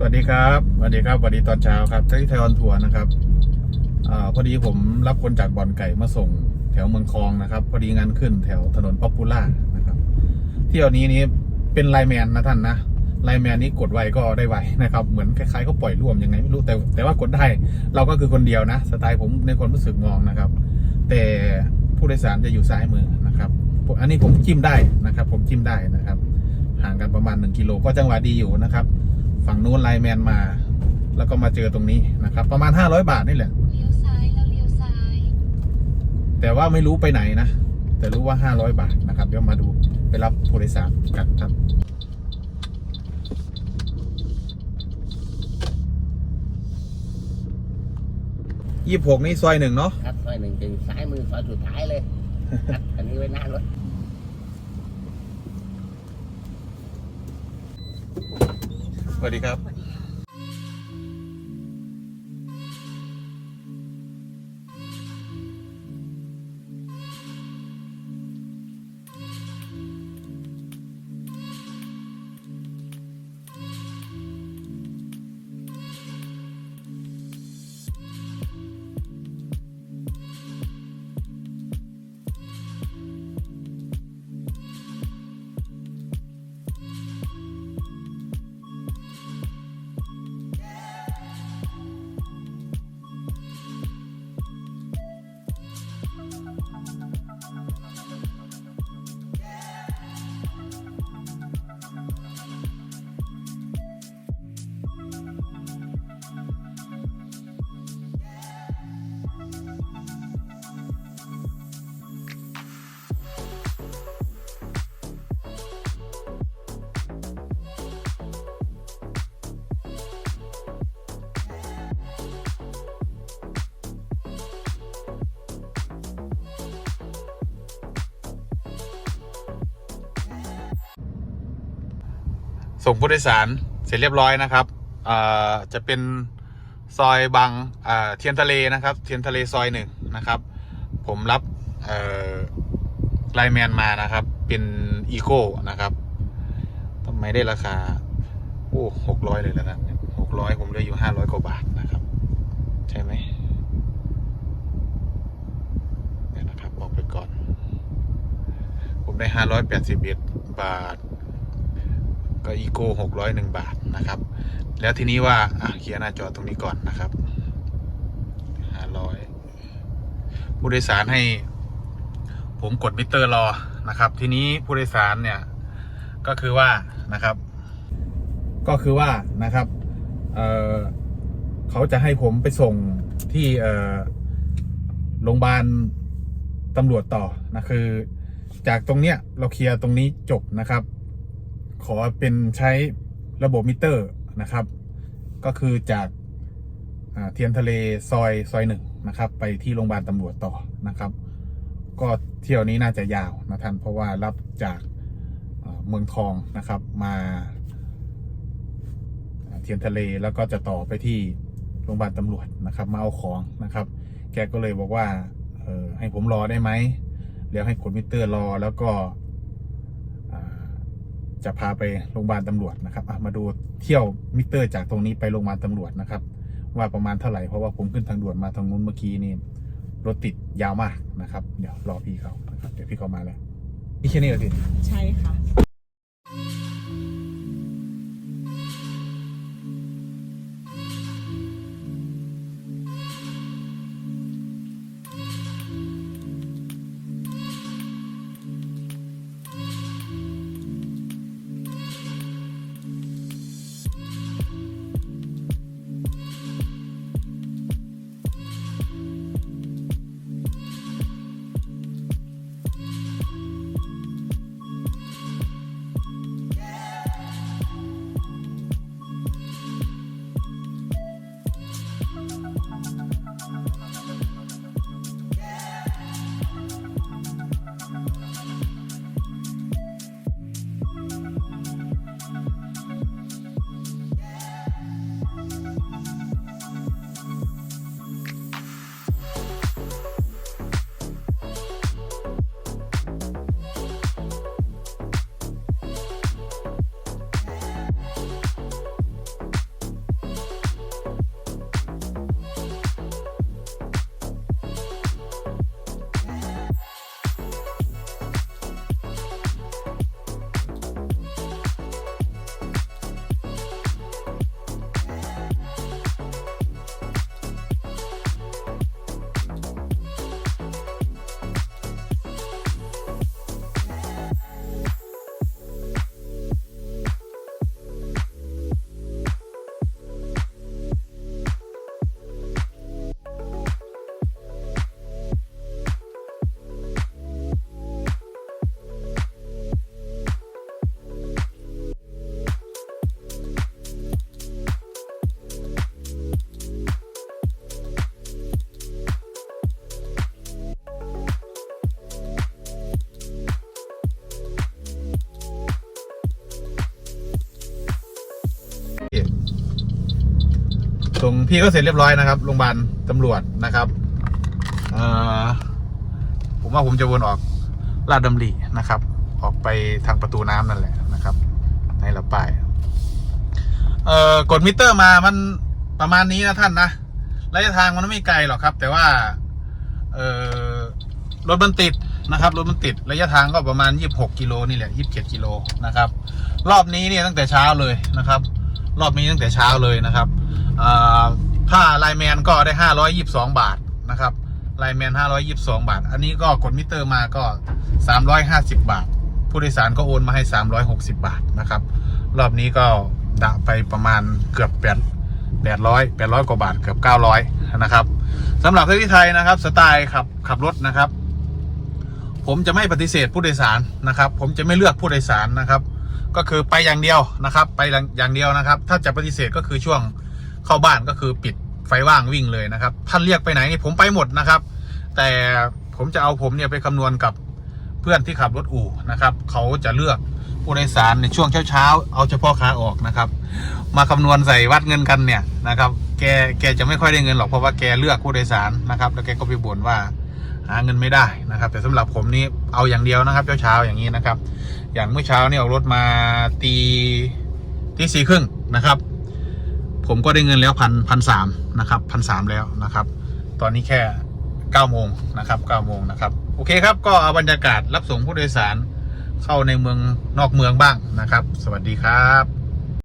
สวัสดีครับสวัสดีครับสวัสดีตอนเช้าครับที่ไทยออนทัวร์นะครับอพอดีผมรับคนจากบ่อนไก่มาส่งแถวเมืองคลองนะครับ พอดีงานขึ้นแถวถนนป๊อปปูล่านะครับ เที่ยวนี้นี้เป็นไลแมนนะท่านนะไลแมนนี้กดไวก็ได้ไวนะครับ เหมือนคล้ายๆเขาปล่อยร่วมยังไงไม่รู้แต่แต่ว่ากดได้เราก็คือคนเดียวนะ สไตล์ผมในความรู้สึกมองนะครับ แต่ผู้โดยสารจะอยู่ซ้ายมือนะครับอันนี้ผมจิ้มได้นะครับ ผมจิ้มได้นะครับ ห่างกันประมาณ1กิโลก็จังหวะดีอยู่นะครับ ฝั่งนู้นไลน์แมนมา แล้วก็มาเจอตรงนี้นะครับ ประมาณ 500 บาทนี่แหละ เลี้ยวซ้ายแล้วเลี้ยวซ้าย แต่ว่าไม่รู้ไปไหนนะ แต่รู้ว่า 500 บาทนะครับ เดี๋ยวมาดูไปรับผู้โดยสารกันครับยี่หกนี่ซอยหนึ่งเนาะ ครับซอยหนึ่งถึงซ้ายมือซอยสุดท้ายเลยครับอันนี้ไว้หน้ารถ สวัสดีครับ ส่งผู้โดยสารเสร็จเรียบร้อยนะครับอ่าจะเป็นซอยบางอ่าเทียนทะเลนะครับ เทียนทะเลซอยหนึ่งนะครับ ผมรับเอ่อไลแมนมานะครับ เป็นอีโก้นะครับทำไมได้ราคา โอ้หกร้อยเลยแล้วนะหกร้อยผมเหลืออยู่ห้าร้อยกว่าบาทนะครับ ใช่ไหมเดี๋ยนะครับบอกไปก่อน ผมได้ห้าร้อยแปดสิบเอ็ดบาท ก็อีโก้หกร้อยหนึ่งบาทนะครับ แล้วทีนี้ว่าเคลียร์หน้าจอตรงนี้ก่อนนะครับห้าร้อยผู้โดยสารให้ผมกดมิเตอร์รอนะครับ ทีนี้ผู้โดยสารเนี่ยก็คือว่านะครับ ก็คือว่านะครับเเขาจะให้ผมไปส่งที่โรงพยาบาลตำรวจต่อนะคือ จากตรงเนี้ยเราเคลียร์ตรงนี้จบนะครับ ขอเป็นใช้ระบบมิเตอร์นะครับ ก็คือจากเทียนทะเลซอยซอยหนึ่งนะครับ ไปที่โรงพยาบาลตำรวจต่อนะครับ ก็เที่ยวนี้น่าจะยาวนะท่านเพราะว่ารับจากเมืองทองนะครับมาเทียนทะเลแล้วก็จะต่อไปที่โรงพยาบาลตำรวจนะครับ มาเอาของนะครับ แกก็เลยบอกว่าออให้ผมรอได้ไหมแล้วให้กดมิเตอร์รอแล้วก็ จะพาไปโรงพยาบาลตำรวจนะครับมาดูเที่ยวมิเตอร์จากตรงนี้ไปโรงพยาบาลตำรวจนะครับ ว่าประมาณเท่าไหร่เพราะว่าผมขึ้นทางด่วนมาทางนู้นเมื่อกี้นี่รถติดยาวมากนะครับ เดี๋ยวรอพี่เขานะครับเดี๋ยวพี่เขามาแล้วนี่แค่นี้เหรอพี่ใช่ค่ะ ส่งพี่ก็เสร็จเรียบร้อยนะครับโรงพยาบาลตำรวจนะครับผมว่าผมจะวนออกลาดดำรินะครับ ออกไปทางประตูน้ำนั่นแหละนะครับ ในละป้ายเอ่อกดมิเตอร์มามันประมาณนี้นะท่านนะระยะทางมันไม่ไกลหรอกครับ แต่ว่าเอ่อรถมันติดนะครับรถมันติดระยะทางก็ประมาณ 26กิโลนี่แหละ27กิโลนะครับ รอบนี้เนี่ยตั้งแต่เช้าเลยนะครับ รอบนี้ตั้งแต่เช้าเลยนะครับอ่า ถ้าไลแมนก็ได้ 522 บาทนะครับไลน์แมน 522 บาท อันนี้ก็กดมิเตอร์มาก็ 350 บาท ผู้โดยสารก็โอนมาให้ 360 บาทนะครับ รอบนี้ก็ดะไปประมาณเกือบ8 800 800 กว่าบาทเกือบ 900 นะครับสำหรับที่ไทยนะครับสไตล์ขับขับรถนะครับ ผมจะไม่ปฏิเสธผู้โดยสารนะครับ ผมจะไม่เลือกผู้โดยสารนะครับ ก็คือไปอย่างเดียวนะครับ ไปอย่างเดียวนะครับ ถ้าจะปฏิเสธก็คือช่วงเข้าบ้านก็คือปิด ไฟว่างวิ่งเลยนะครับ ท่านเรียกไปไหนนี่ผมไปหมดนะครับ แต่ผมจะเอาผมเนี่ยไปคำนวณกับเพื่อนที่ขับรถอู่นะครับ เขาจะเลือกผู้โดยสารในช่วงเช้าๆ เอาเฉพาะขาออกนะครับ มาคำนวณใส่วัดเงินกันเนี่ยนะครับ แกแกจะไม่ค่อยได้เงินหรอกเพราะว่าแกเลือกผู้โดยสารนะครับ แล้วแกก็ไปบ่นว่าหาเงินไม่ได้นะครับ แต่สำหรับผมนี่เอาอย่างเดียวนะครับเช้าๆอย่างนี้นะครับ อย่างเมื่อเช้านี่ออกรถมาตีตีสี่ครึ่งนะครับ ผมก็ได้เงินแล้วพันพันสามนะครับพันสามแล้วนะครับ ตอนนี้แค่เก้าโมงนะครับเก้าโมงนะครับ โอเคครับ ก็เอาบรรยากาศรับส่งผู้โดยสารเข้าในเมืองนอกเมืองบ้างนะครับ สวัสดีครับ